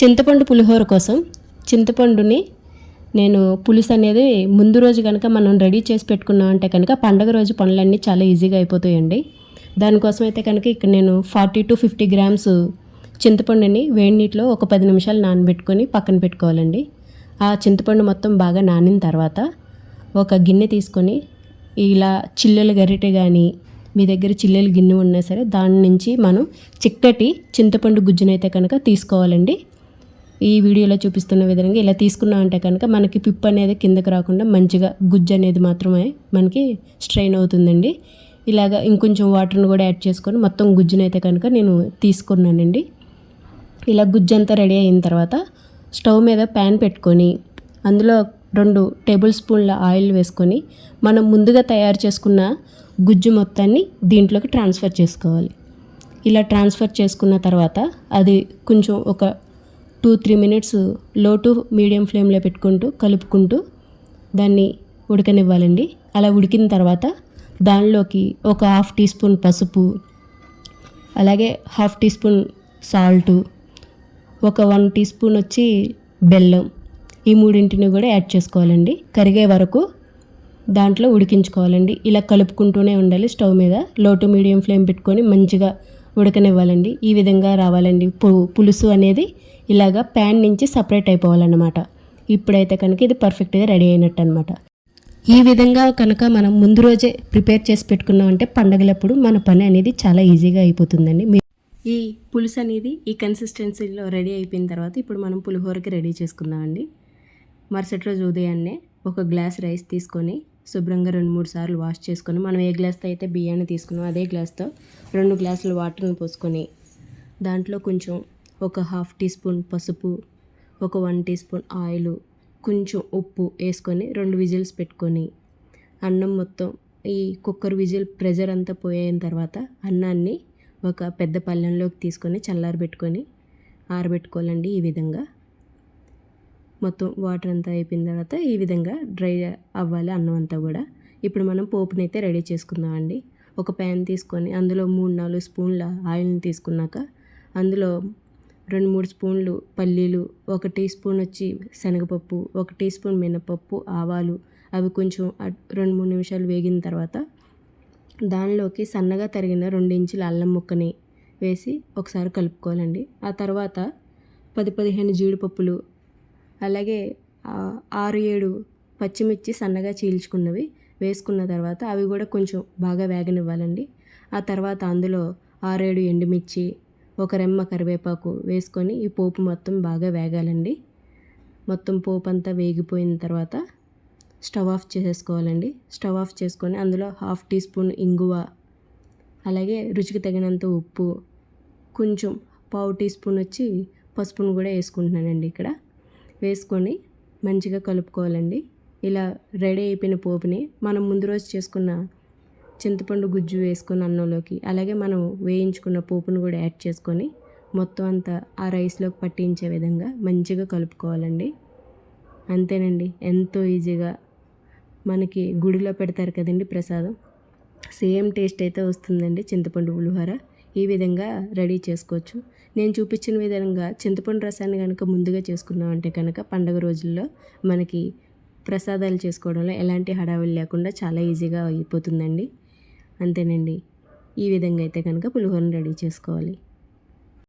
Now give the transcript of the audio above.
చింతపండు పులిహోర కోసం చింతపండుని నేను పులుసు అనేది ముందు రోజు కనుక మనం రెడీ చేసి పెట్టుకున్నాం అంటే కనుక పండగ రోజు పనులన్నీ చాలా ఈజీగా అయిపోతాయండి. దానికోసం అయితే కనుక ఇక్కడ నేను ఫార్టీ టు ఫిఫ్టీ గ్రామ్స్ చింతపండుని వేడి నీటిలో ఒక పది నిమిషాలు నానబెట్టుకొని పక్కన పెట్టుకోవాలండి. ఆ చింతపండు మొత్తం బాగా నానిన తర్వాత ఒక గిన్నె తీసుకొని ఇలా చిల్లెల గరిటె కానీ మీ దగ్గర చిల్లెలు గిన్నె ఉన్నా సరే దాని నుంచి మనం చిక్కటి చింతపండు గుజ్జునైతే కనుక తీసుకోవాలండి. ఈ వీడియోలో చూపిస్తున్న విధంగా ఇలా తీసుకున్నాం అంటే కనుక మనకి పిప్ అనేది కిందకి రాకుండా మంచిగా గుజ్జు అనేది మాత్రమే మనకి స్ట్రెయిన్ అవుతుందండి. ఇలాగ ఇంకొంచెం వాటర్ని కూడా యాడ్ చేసుకొని మొత్తం గుజ్జునైతే కనుక నేను తీసుకున్నానండి. ఇలా గుజ్జు అంతా రెడీ అయిన తర్వాత స్టవ్ మీద ప్యాన్ పెట్టుకొని అందులో రెండు టేబుల్ స్పూన్ల ఆయిల్ వేసుకొని మనం ముందుగా తయారు చేసుకున్న గుజ్జు మొత్తాన్ని దీంట్లోకి ట్రాన్స్ఫర్ చేసుకోవాలి. ఇలా ట్రాన్స్ఫర్ చేసుకున్న తర్వాత అది కొంచెం ఒక టూ త్రీ మినిట్స్లో టు మీడియం ఫ్లేమ్లో పెట్టుకుంటూ కలుపుకుంటూ దాన్ని ఉడకనివ్వాలండి. అలా ఉడికిన తర్వాత దానిలోకి ఒక హాఫ్ టీ స్పూన్ పసుపు అలాగే హాఫ్ టీ స్పూన్ సాల్టు ఒక వన్ టీ స్పూన్ వచ్చి బెల్లం ఈ మూడింటిని కూడా యాడ్ చేసుకోవాలండి. కరిగే వరకు దాంట్లో ఉడికించుకోవాలండి. ఇలా కలుపుకుంటూనే ఉండాలి స్టవ్ మీద. లో టు మీడియం ఫ్లేమ్ పెట్టుకొని మంచిగా ఉడకనివ్వాలండి. ఈ విధంగా రావాలండి. పు పులుసు అనేది ఇలాగా ప్యాన్ నుంచి సపరేట్ అయిపోవాలన్నమాట. ఇప్పుడైతే కనుక ఇది పర్ఫెక్ట్గా రెడీ అయినట్టు అనమాట ఈ విధంగా కనుక మనం ముందు రోజే ప్రిపేర్ చేసి పెట్టుకున్నామంటే పండగలప్పుడు మన పని అనేది చాలా ఈజీగా అయిపోతుందండి. మీ- ఈ పులుసు అనేది ఈ కన్సిస్టెన్సీలో రెడీ అయిపోయిన తర్వాత ఇప్పుడు మనం పులిహోరకి రెడీ చేసుకుందామండి. మరుసటి రోజు ఉదయాన్నే ఒక గ్లాస్ రైస్ తీసుకొని శుభ్రంగా రెండు మూడు సార్లు వాష్ చేసుకొని మనం ఏ గ్లాస్తో అయితే బియ్యాన్ని తీసుకున్నాం అదే గ్లాస్తో రెండు గ్లాసులు వాటర్ని పోసుకొని దాంట్లో కొంచెం ఒక హాఫ్ టీ స్పూన్ పసుపు ఒక వన్ టీ స్పూన్ ఆయిల్ కొంచెం ఉప్పు వేసుకొని రెండు విజిల్స్ పెట్టుకొని అన్నం మొత్తం ఈ కుక్కర్ విజిల్ ప్రెజర్ అంతా పోయిన తర్వాత అన్నాన్ని ఒక పెద్ద పళ్ళెంలోకి తీసుకొని చల్లారబెట్టుకొని ఆరబెట్టుకోవాలండి ఈ విధంగా. మొత్తం వాటర్ అంతా అయిపోయిన తర్వాత ఈ విధంగా డ్రై అవ్వాలి అన్నం అంతా కూడా. ఇప్పుడు మనం పోపుని అయితే రెడీ చేసుకుందామండి ఒక ప్యాన్ తీసుకొని అందులో మూడు నాలుగు స్పూన్ల ఆయిల్ని తీసుకున్నాక అందులో రెండు మూడు స్పూన్లు పల్లీలు ఒక టీ స్పూన్ వచ్చి శనగపప్పు ఒక టీ స్పూన్ మినపప్పు ఆవాలు అవి కొంచెం రెండు మూడు నిమిషాలు వేగిన తర్వాత దానిలోకి సన్నగా తరిగిన రెండు ఇంచుల అల్లం ముక్కని వేసి ఒకసారి కలుపుకోవాలండి. ఆ తర్వాత పది పదిహేను జీడిపప్పులు అలాగే ఆరు ఏడు పచ్చిమిర్చి సన్నగా చీల్చుకున్నవి వేసుకున్న తర్వాత అవి కూడా కొంచెం బాగా వేగనివ్వాలండి. ఆ తర్వాత అందులో ఆరేడు ఎండుమిర్చి ఒక రెమ్మ కరివేపాకు వేసుకొని ఈ పోపు మొత్తం బాగా వేగాలండి. మొత్తం పోపు అంతా వేగిపోయిన తర్వాత స్టవ్ ఆఫ్ చేసేసుకోవాలండి. స్టవ్ ఆఫ్ చేసుకొని అందులో హాఫ్ టీ స్పూన్ ఇంగువ అలాగే రుచికి తగినంత ఉప్పు కొంచెం పావు టీ స్పూన్ వచ్చి పసుపును కూడా వేసుకుంటున్నానండి ఇక్కడ. వేసుకొని మంచిగా కలుపుకోవాలండి. ఇలా రెడీ అయిపోయిన పోపుని మనం ముందు రోజు చేసుకున్న చింతపండు గుజ్జు వేసుకొని అన్నంలోకి అలాగే మనం వేయించుకున్న పోపును కూడా యాడ్ చేసుకొని మొత్తం అంతా ఆ రైస్లోకి పట్టించే విధంగా మంచిగా కలుపుకోవాలండి. అంతేనండి ఎంతో ఈజీగా మనకి గుడిలో పెడతారు కదండి ప్రసాదం. సేమ్ టేస్ట్ అయితే వస్తుందండి చింతపండు పులిహోర. ఈ విధంగా రెడీ చేసుకోవచ్చు. నేను చూపించిన విధంగా చింతపండు రసాన్ని కనుక ముందుగా చేసుకున్నామంటే కనుక పండగ రోజుల్లో మనకి ప్రసాదాలు చేసుకోవడంలో ఎలాంటి హడావిడి లేకుండా చాలా ఈజీగా అయిపోతుందండి. అంతేనండి. ఈ విధంగా అయితే కనుక పులిహోరను రెడీ చేసుకోవాలి.